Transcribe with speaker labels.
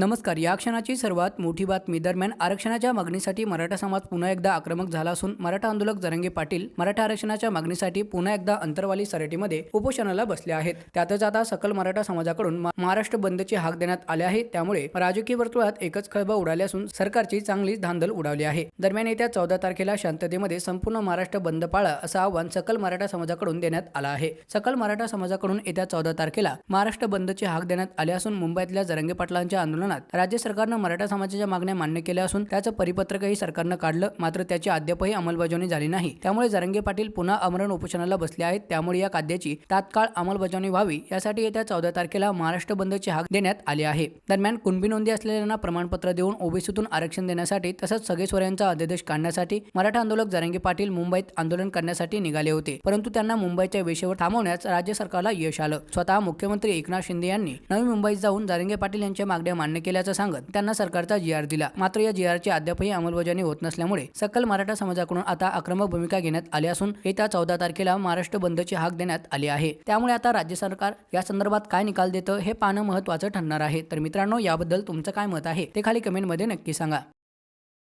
Speaker 1: नमस्कार या क्षणाची सर्वात मोठी बातमी दरम्यान आरक्षणाच्या मागणीसाठी मराठा समाज पुन्हा एकदा आक्रमक झाला असून मराठा आंदोलक जरंगे पाटील मराठा आरक्षणाच्या मागणीसाठी पुन्हा एकदा अंतरवाली सराटीमध्ये उपोषणाला बसले आहेत. त्यातच आता सकल मराठा समाजाकडून महाराष्ट्र बंदची हाक देण्यात आले आहे. त्यामुळे राजकीय वर्तुळात एकच खळबळ उडाली असून सरकारची चांगलीच धांदल उडावली आहे. दरम्यान येत्या चौदा तारखेला शांततेमध्ये संपूर्ण महाराष्ट्र बंद पाळा असं आवाहन सकल मराठा समाजाकडून देण्यात आलं आहे. सकल मराठा समाजाकडून येत्या चौदा तारखेला महाराष्ट्र बंदची हाक देण्यात आली असून मुंबईतल्या जरंगे पाटलांच्या आंदोलन आंदोलनात राज्य सरकारनं मराठा समाजाच्या मागण्या मान्य केल्या असून त्याचं परिपत्रकही सरकारनं काढलं मात्र त्याची अद्यापही अंमलबजावणी झाली नाही. त्यामुळे जरंगे पाटील पुन्हा आमरण उपोषणाला बसले आहेत. त्यामुळे या कायद्याची तात्काळ अंमलबजावणी व्हावी यासाठी येत्या चौदा तारखेला महाराष्ट्र बंदची हाक देण्यात आली आहे. दरम्यान कुणबी नोंदी असलेल्यांना प्रमाणपत्र देऊन ओबीसीतून आरक्षण देण्यासाठी तसंच सगळेश्वऱ्यांचा अध्यादेश काढण्यासाठी मराठा आंदोलक जरंगे पाटील मुंबईत आंदोलन करण्यासाठी निघाले होते. परंतु त्यांना मुंबईच्या वेशेवर थांबवण्यास राज्य सरकारला यश आलं. स्वतः मुख्यमंत्री एकनाथ शिंदे यांनी नवी मुंबईत जाऊन जरंगे पाटील यांच्या मागण्या मान्य केल्याचं सांगत त्यांना सरकारचा जी आर दिला. मात्र या जी आरची अद्यापही अंमलबजावणी होत नसल्यामुळे सकल मराठा समाजाकडून आता आक्रमक भूमिका घेण्यात आली असून येत्या चौदा तारखेला महाराष्ट्र बंदची हाक देण्यात आली आहे. त्यामुळे आता राज्य सरकार या संदर्भात काय निकाल देतं हे पाहणं महत्त्वाचं ठरणार आहे. तर मित्रांनो याबद्दल तुमचं काय मत आहे ते खाली कमेंटमध्ये नक्की सांगा.